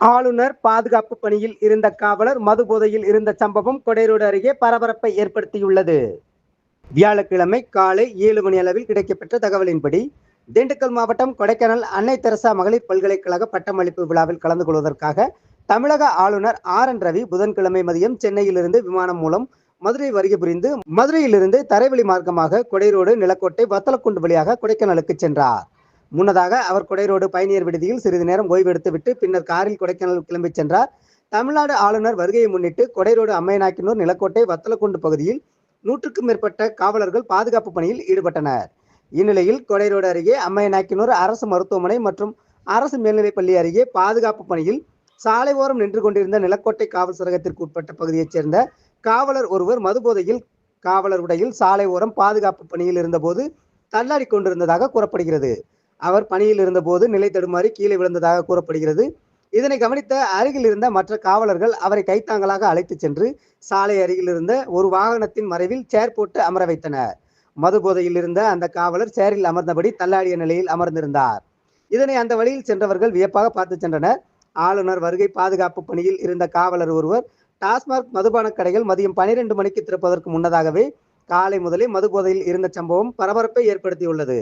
ஆளுநர் பாதுகாப்பு பணியில் இருந்த காவலர் மது போதையில் இருந்த சம்பவம் கொடைரோடு அருகே பரபரப்பை ஏற்படுத்தியுள்ளது. வியாழக்கிழமை காலை ஏழு மணி அளவில் கிடைக்கப்பெற்ற தகவலின்படி திண்டுக்கல் மாவட்டம் கொடைக்கானல் அன்னை தெரசா மகளிர் பல்கலைக்கழக பட்டமளிப்பு விழாவில் கலந்து கொள்வதற்காக தமிழக ஆளுநர் ஆர் என் ரவி புதன்கிழமை மதியம் சென்னையிலிருந்து விமானம் மூலம் மதுரை வருகை புரிந்து மதுரையிலிருந்து தரைவழி மார்க்கமாக கொடைரோடு நிலக்கோட்டை வத்தலக்குண்டு வழியாக கொடைக்கானலுக்கு சென்றார். முன்னதாக அவர் கொடைரோடு பயணியர் விடுதியில் சிறிது நேரம் ஓய்வெடுத்துவிட்டு பின்னர் காரில் கொடைக்கானல் கிளம்பிச் சென்றார். தமிழ்நாடு ஆளுநர் வருகையை முன்னிட்டு கொடைரோடு அம்மையநாயக்கனூர் நிலக்கோட்டை வத்தலக்குண்டு பகுதியில் நூற்றுக்கும் மேற்பட்ட காவலர்கள் பாதுகாப்பு பணியில் ஈடுபட்டனர். இந்நிலையில் கொடைரோடு அருகே அம்மையநாயக்கனூர் அரசு மருத்துவமனை மற்றும் அரசு மேல்நிலைப்பள்ளி அருகே பாதுகாப்பு பணியில் சாலை ஓரம் நின்று கொண்டிருந்த நிலக்கோட்டை காவல் சரகத்திற்கு உட்பட்ட பகுதியைச் சேர்ந்த காவலர் ஒருவர் மதுபோதையில் காவலர் உடையில் சாலை ஓரம் பாதுகாப்பு பணியில் இருந்தபோது தள்ளாடி கொண்டிருந்ததாக கூறப்படுகிறது. அவர் பணியில் இருந்தபோது நிலை தடுமாறி கீழே விழுந்ததாக கூறப்படுகிறது. இதனை கவனித்த அருகில் இருந்த மற்ற காவலர்கள் அவரை கைத்தாங்களாக அழைத்துச் சென்று சாலை அருகில் இருந்த ஒரு வாகனத்தின் மறைவில் சேர் போட்டு அமர வைத்தனர். மது போதையில் இருந்த அந்த காவலர் சேரில் அமர்ந்தபடி தள்ளாடிய நிலையில் அமர்ந்திருந்தார். இதனை அந்த வழியில் சென்றவர்கள் வியப்பாக பார்த்து சென்றனர். ஆளுநர் வருகை பாதுகாப்பு பணியில் இருந்த காவலர் ஒருவர் டாஸ்மாக் மதுபான கடைகள் மதியம் பனிரெண்டு மணிக்கு திறப்பதற்கு முன்னதாகவே காலை முதலே மது போதையில் இருந்த சம்பவம் பரபரப்பை ஏற்படுத்தியுள்ளது.